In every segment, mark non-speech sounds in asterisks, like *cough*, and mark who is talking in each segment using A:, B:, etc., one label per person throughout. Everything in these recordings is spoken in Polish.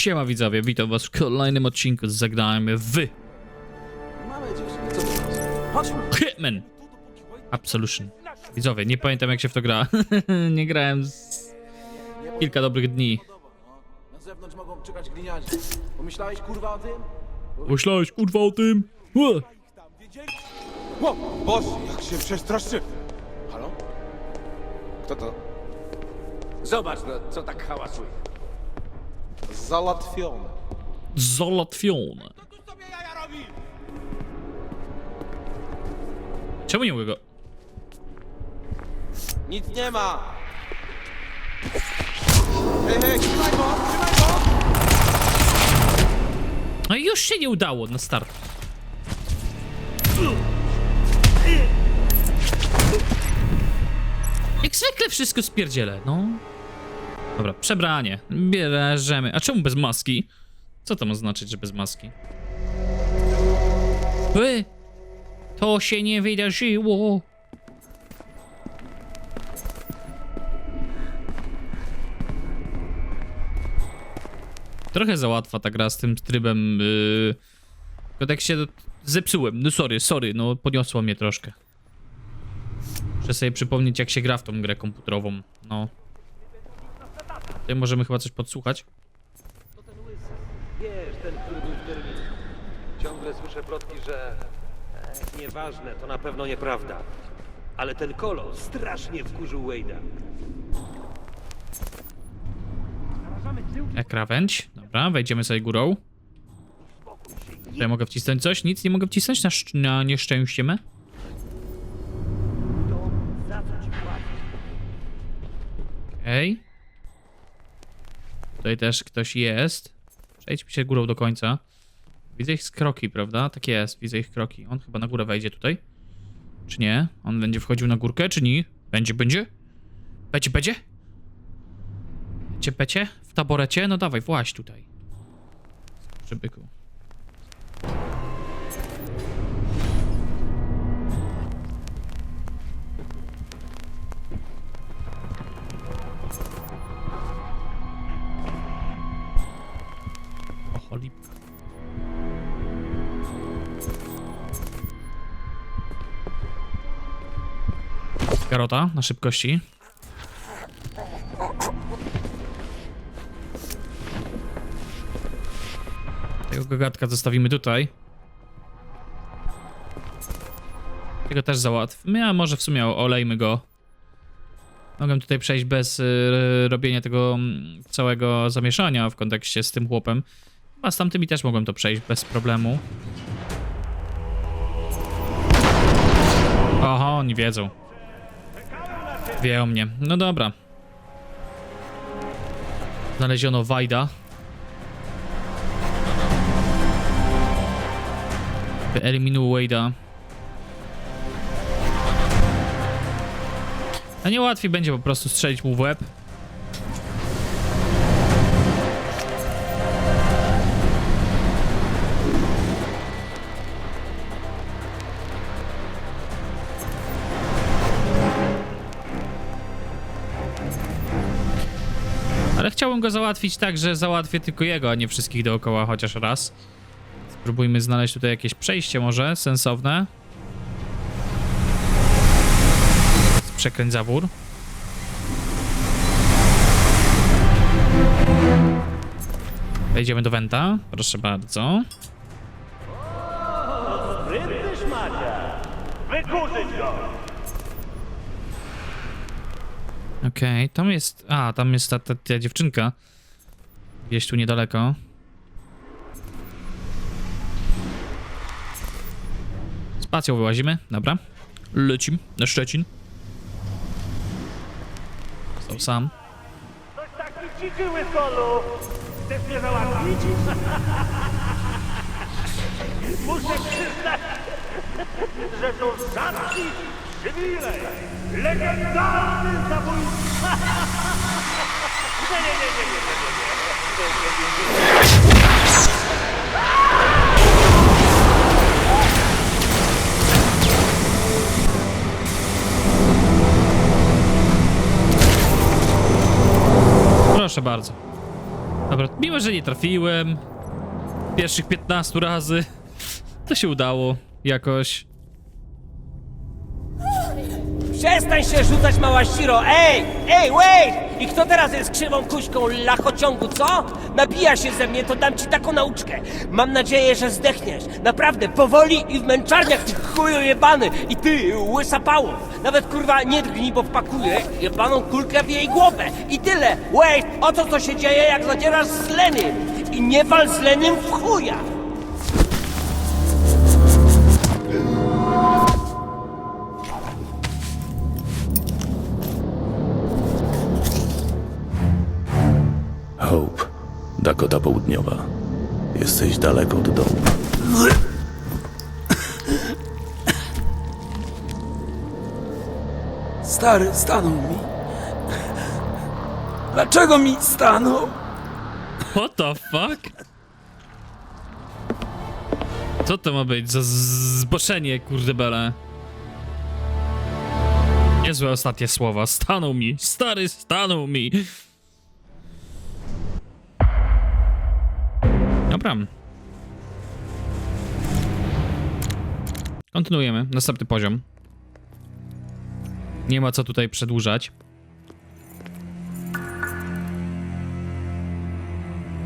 A: Siema widzowie, witam was w kolejnym odcinku z Zagrajmy w. Hitman Absolution. Widzowie, nie pamiętam jak się w to gra. *laughs* nie grałem z kilka dobrych dni.
B: Na zewnątrz mogą czekać. Pomyślałeś kurwa o tym?
A: Myślałeś kurwa o tym?
C: O, jak się przestraszyłem. Halo? Kto to?
D: Zobacz, no, co tak hałasuje.
C: Załatwione.
A: Załatwione. Czemu nie mogę go...
C: Nic nie ma! Hej, hej, trzymaj go, trzymaj go!
A: No i już się nie udało na start. Jak zwykle wszystko spierdzielę, no. Dobra, przebranie. Bierzemy. A czemu bez maski? Co to ma znaczyć, że bez maski? Wy! To się nie wydarzyło! Trochę załatwa ta gra z tym trybem. Yy... Tak się zepsułem. No sorry, sorry, no podniosło mnie troszkę. Muszę sobie przypomnieć, jak się gra w tą grę komputerową. No. Tutaj możemy chyba coś podsłuchać.
D: Wiesz, ten, który był w. Ciągle słyszę plotki, że... E, nieważne, to na pewno nieprawda. Ale ten kolor strasznie wkurzył Wade'a.
A: Jak krawędź. Dobra, wejdziemy sobie górą. Tutaj mogę wcisnąć coś? Nic nie mogę wcisnąć na, szcz- na nieszczęście me? Okej. Tutaj też ktoś jest. Przejdźmy się górą do końca. Widzę ich kroki, prawda? Tak jest, widzę ich kroki. On chyba na górę wejdzie tutaj. Czy nie? On będzie wchodził na górkę, czy nie? Będzie, będzie? Będzie, będzie? Będzie? W taborecie? No dawaj, właź tutaj. Przybyku. Garota na szybkości. Tego gagatka zostawimy tutaj. Tego też załatwmy, a może w sumie olejmy go. Mogę tutaj przejść bez y, robienia tego mm, całego zamieszania w kontekście z tym chłopem. A z tamtymi też mogłem to przejść bez problemu. Oho, oni wiedzą. Wie o mnie. No dobra. Znaleziono Wajda. Wyeliminuł Wade'a. A nie łatwiej będzie po prostu strzelić mu w łeb. Go załatwić tak, że załatwię tylko jego, a nie wszystkich dookoła chociaż raz. Spróbujmy znaleźć tutaj jakieś przejście może sensowne. Przekręć zawór. Wejdziemy do Wenta, proszę bardzo.
E: Sprytny szmacia! Wykurzyć go!
A: Okej, tam jest... A, tam jest ta, dziewczynka. Gdzieś tu niedaleko. Spacją wyłazimy, dobra. Lecim na Szczecin. Został sam.
E: Coś taki dziki łysolu! Chcesz mnie załatwić? *laughs* Muszę przyznać, że to rzadki przywilej! Legendarny zabójca! Nie, nie, nie, nie, nie, nie, nie.
A: Proszę bardzo. Dobra, mimo że nie trafiłem pierwszych 15 razy, to się udało jakoś.
F: Przestań się rzucać, mała ściro! Ej! Ej, wait! I kto teraz jest krzywą kuśką lachociągu, co? Nabija się ze mnie, to dam ci taką nauczkę. Mam nadzieję, że zdechniesz. Naprawdę, powoli i w męczarniach, ty chuju jebany! I ty, łysa pało! Nawet kurwa nie drgnij, bo wpakuję jebaną kulkę w jej głowę. I tyle! Wait! Oto co się dzieje, jak zadzierasz z Lenym! I nie wal z Lenym w chuja!
G: Dakota Południowa. Jesteś daleko od domu.
H: Stary, stanął mi. Dlaczego mi stanął?
A: What the fuck? Co to ma być za zboczenie, kurde bele? Niezłe ostatnie słowa. Stanął mi. Stary, stanął mi. Dobra. Kontynuujemy. Następny poziom. Nie ma co tutaj przedłużać.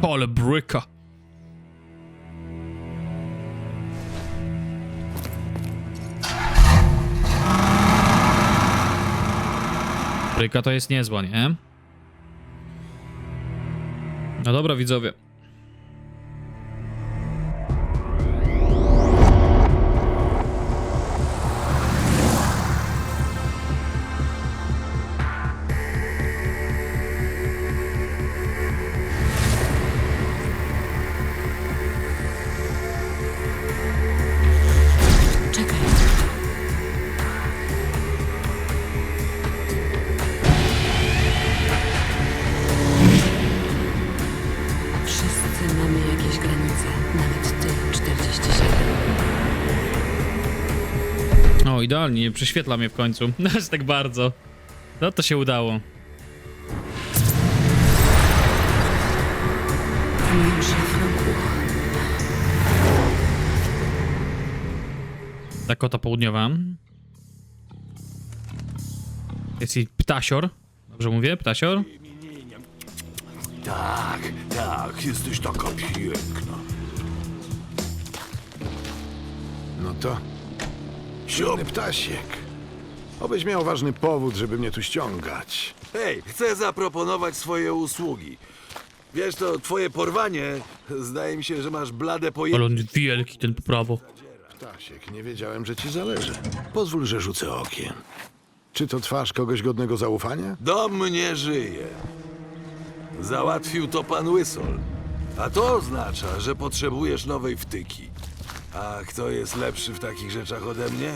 A: Pole bryka. Bryka to jest niezła, nie? No dobra, widzowie. Idealnie, nie prześwietla mnie w końcu. *laughs* Aż tak bardzo. No to się udało. Dakota Południowa. Jest i ptasior. Dobrze mówię? Ptasior?
G: Tak, tak, jesteś taka piękna.
I: No to... Silny ptasiek. Obyś miał ważny powód, żeby mnie tu ściągać.
J: Hej, chcę zaproponować swoje usługi. Wiesz, to twoje porwanie, zdaje mi się, że masz blade
A: Ale
J: pojęcie.
A: on jest wielki, ten prawo.
I: Ptasiek, nie wiedziałem, że ci zależy. Pozwól, że rzucę okiem. Czy to twarz kogoś godnego zaufania?
J: Do mnie żyje. Załatwił to pan Łysol. A to oznacza, że potrzebujesz nowej wtyki. A kto jest lepszy w takich rzeczach ode mnie?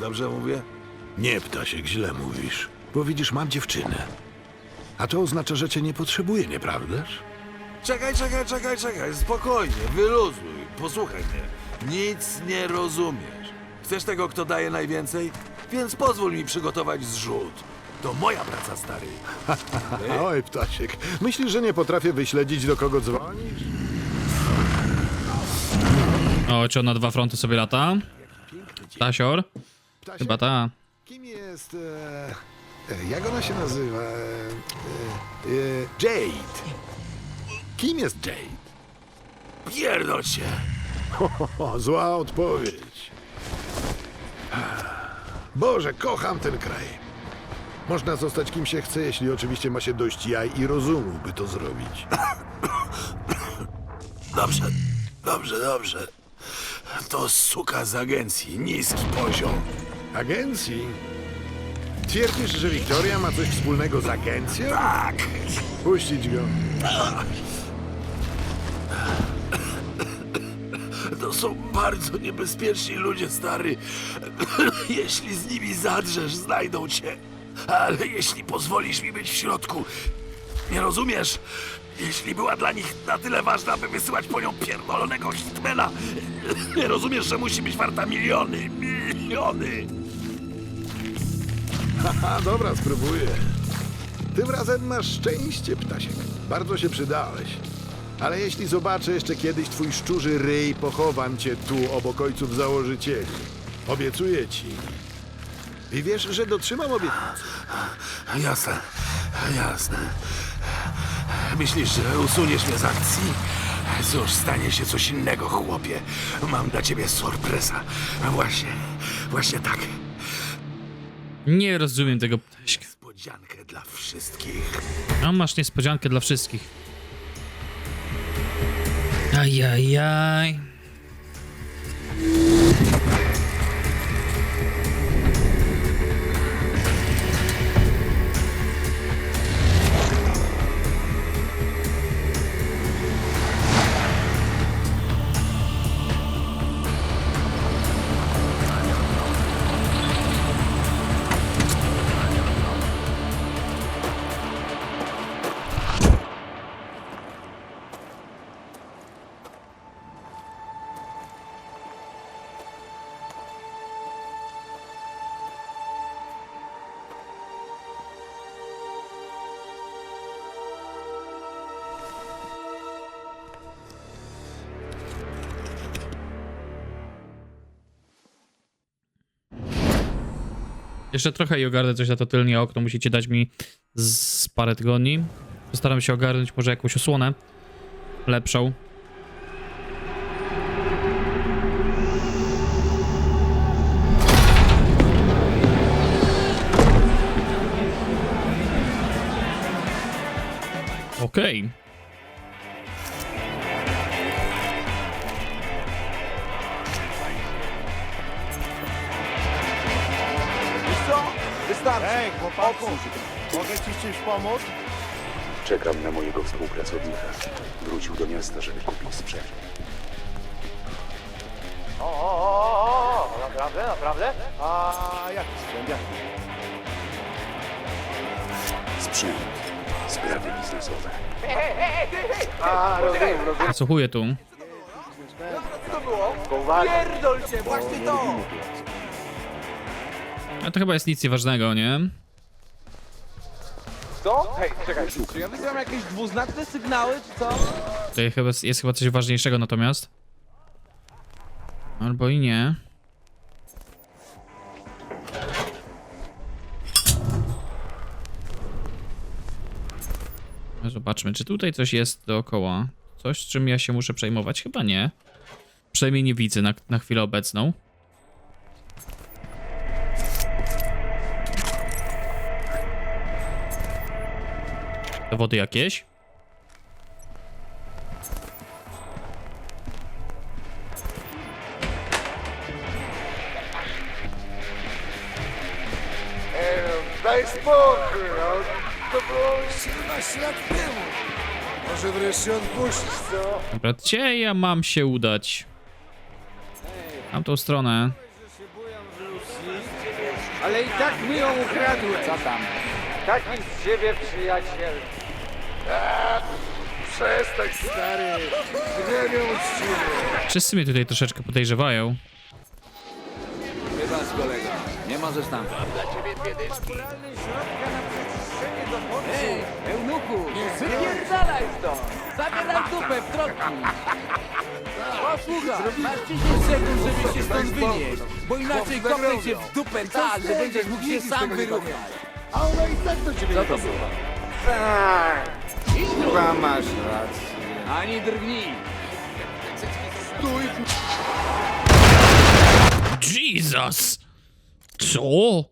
J: Dobrze mówię?
I: Nie, ptasiek, źle mówisz. Bo widzisz, mam dziewczynę. A to oznacza, że cię nie potrzebuję, nieprawdaż?
J: Czekaj, czekaj, czekaj, czekaj, spokojnie, wyluzuj, posłuchaj mnie. Nic nie rozumiesz. Chcesz tego, kto daje najwięcej? Więc pozwól mi przygotować zrzut. To moja praca, stary. *laughs*
I: Oj, ptasiek, myślisz, że nie potrafię wyśledzić, do kogo dzwonisz?
A: O, czy on na dwa fronty sobie lata? Ptasior?
I: Ptasiek,
A: Chyba ta.
I: kim jest... E, e, jak ona się nazywa? E, e, e, Jade. Kim jest Jade?
J: Pierdol się!
I: O, zła odpowiedź. Boże, kocham ten kraj. Można zostać kim się chce, jeśli oczywiście ma się dość jaj i rozumu, by to zrobić. *coughs*
J: Dobrze, dobrze, dobrze. To suka z agencji, niski poziom.
I: Agencji? Twierdzisz, że Wiktoria ma coś wspólnego z agencją?
J: Tak!
I: Puścić go.
J: To są bardzo niebezpieczni ludzie, stary. Jeśli z nimi zadrzesz, znajdą cię. Ale jeśli pozwolisz mi być w środku, nie rozumiesz? Jeśli była dla nich na tyle ważna, by wysyłać po nią pierdolonego hitmana, nie *laughs* rozumiesz, że musi być warta miliony, miliony. *laughs*
I: A dobra, spróbuję. Tym razem masz szczęście, ptasiek. Bardzo się przydałeś. Ale jeśli zobaczę jeszcze kiedyś twój szczurzy ryj, pochowam cię tu obok ojców założycieli. Obiecuję ci. I wiesz, że dotrzymam obietnicy.
J: Jasne, jasne. Myślisz, że usuniesz mnie z akcji? Cóż, stanie się coś innego, chłopie. Mam dla ciebie sorpresa. Właśnie, właśnie tak.
A: Nie rozumiem tego ptaśka.
J: Niespodziankę dla wszystkich.
A: A masz niespodziankę dla wszystkich. Ajajaj. Jeszcze trochę i ogarnę coś na to tylnie okno. Musicie dać mi z parę tygodni. Postaram się ogarnąć może jakąś osłonę lepszą. Okej.
B: Wiesz Chłopaku. Mogę ci czymś pomóc?
G: Czekam na mojego współpracownika. Wrócił do miasta, żeby kupić sprzęt.
B: O, o, o, o, o, naprawdę, naprawdę? A jaki sprzęt, jaki?
G: Sprzęt. Sprawy biznesowe.
B: A, rozumiem, rozumiem.
A: Nasłuchuję tu.
B: Co to było? Pierdol się, właśnie to!
A: A to chyba jest nic nieważnego, nie?
B: Co? Hej, czekaj, czy ja wysyłam jakieś dwuznaczne sygnały, czy co?
A: Tutaj chyba jest chyba coś ważniejszego natomiast. Albo i nie. Zobaczmy, czy tutaj coś jest dookoła. Coś, czym ja się muszę przejmować? Chyba nie. Przynajmniej nie widzę na, na chwilę obecną. Dowody jakieś?
I: Daj spokój, no. To było 17 lat temu. Może wreszcie odpuścić, co?
A: Dobra, gdzie ja mam się udać? Tamtą stronę.
C: Ale i tak mi ją ukradły. Co tam?
B: Taki z ciebie przyjaciel.
I: Przestań, stary. Nie wiem uczciwie.
A: Wszyscy mnie tutaj troszeczkę podejrzewają.
C: Wybacz kolega, nie możesz tam. Ej, eunuchu, wypierdalaj stąd! Zabieraj dupę w troki! Posłuchaj, masz 10 sekund, żeby się stąd wynieść, bo inaczej kopnę cię w dupę tak, że będziesz mógł się sam wyruchać.
I: A ona i tak do ciebie
C: Co to było? Tak, chyba masz rację. Ani drgnij.
A: Jesus! Co?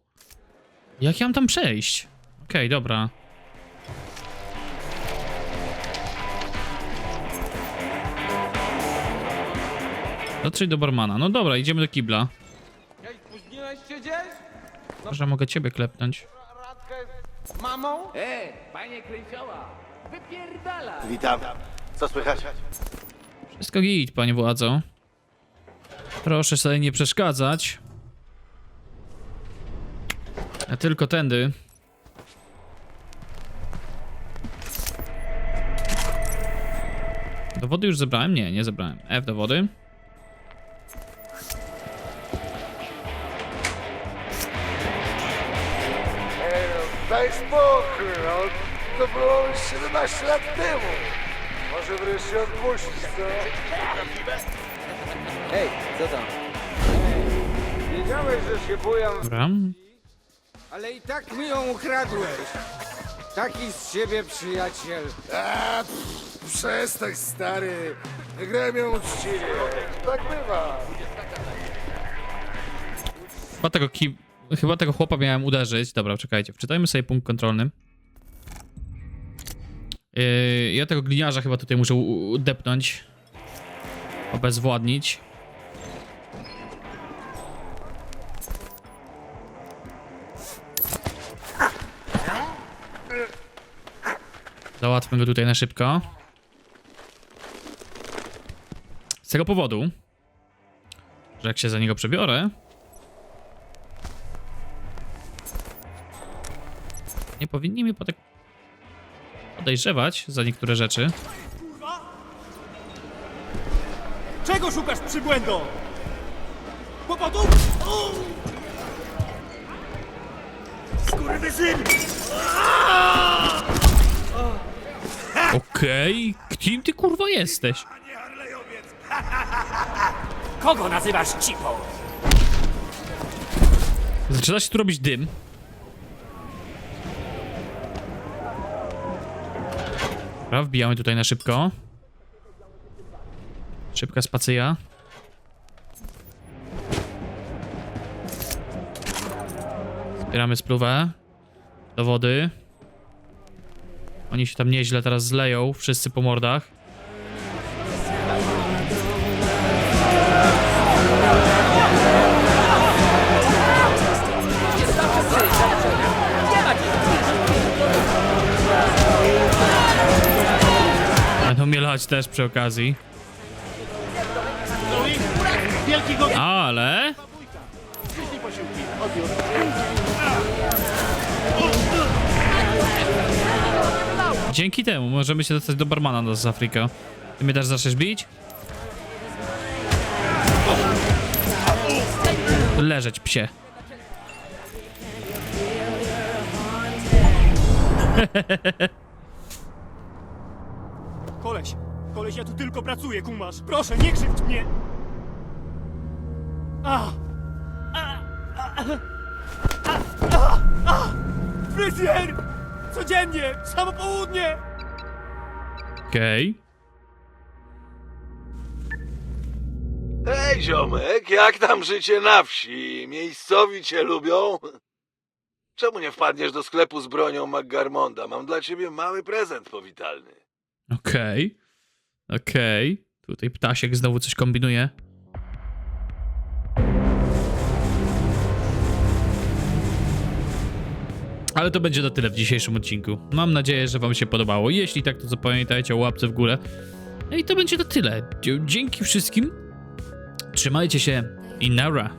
A: Jak ja mam tam przejść? Okej, dobra. Dotrzeć do barmana. No dobra, idziemy do kibla.
C: Ej, spóźniłeś się gdzieś?
A: Może mogę ciebie klepnąć.
C: Radka jest mamą? Ej, panie wypierdalaj!
I: Witam. Co słychać?
A: Wszystko git, panie władzo. Proszę sobie nie przeszkadzać. A tylko tędy. Dowody już zebrałem? Nie, nie zebrałem. F dowody.
I: Daj spokój, no.
J: To było już 17 lat temu. Może wreszcie odpuścisz, co?
C: Hej, co tam?
B: Wiedziałeś, że się bujam,
A: Dobra.
C: Ale i tak mi ją ukradłeś. Taki z ciebie przyjaciel.
J: A, pff, przestań, stary. Wygrałem ją uczciwie. Tak bywa.
A: Chyba tego ki... Chyba tego chłopa miałem uderzyć. Dobra, czekajcie. Wczytajmy sobie punkt kontrolny. Yy, ja tego gliniarza chyba tutaj muszę udepnąć. Obezwładnić. Załatwmy go tutaj na szybko. Z tego powodu, że jak się za niego przebiorę, nie powinni mnie potek- podejrzewać za niektóre rzeczy.
E: Czego szukasz, przybłędo? Kłopotu?
A: Okej, kim ty kurwa jesteś?
F: Kogo nazywasz cipą?
A: Zaczyna się tu robić dym. Dobra, wbijamy tutaj na szybko. Szybka spacyja. Zbieramy spluwę do wody. Oni się tam nieźle teraz zleją, wszyscy po mordach. Mielać też przy okazji. Ale... Dzięki temu możemy się dostać do barmana z Afryka. Ty mnie też zaczniesz bić? Leżeć, psie.
E: Koleś, koleś, ja tu tylko pracuję, kumasz. Proszę, nie krzywdź mnie. A! A! A! A! A! A! Fryzjer! Codziennie, samo południe!
A: Okej.
J: Hej, ziomek, jak tam życie na wsi? Miejscowi cię lubią? Czemu nie wpadniesz do sklepu z bronią McGarmonda? Mam dla ciebie mały prezent powitalny.
A: Okej. Okej. Tutaj ptasiek znowu coś kombinuje. Ale to będzie na tyle w dzisiejszym odcinku. Mam nadzieję, że wam się podobało. Jeśli tak, to zapamiętajcie o łapce w górę. No i to będzie na tyle. Dzięki wszystkim. Trzymajcie się i nara.